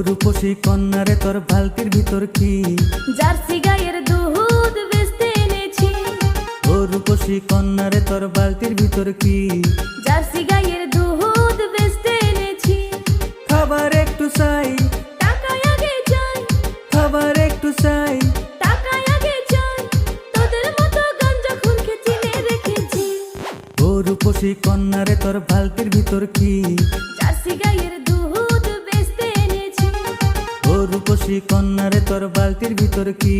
রূপসী কন্যারে তোর বালতির ভিতর কি? জার্সি গায়ের দুধ বেচতে এনেছি। ও রূপসী কন্যারে তোর বালতির ভিতর কি? জার্সি গায়ের দুধ বেচতে এনেছি। খাবার একটু চাই। টাকা আগে চাই খাবার একটু চাই। টাকা আগে চাই তোদের মতো গাঞ্জা খুনকে চিনে রেখেছি। ও রূপসী কন্যারে তোর বালতির ভিতর কি? জার্সি গায়ের রূপসী কন্যারে তোর বালতির ভিতর কি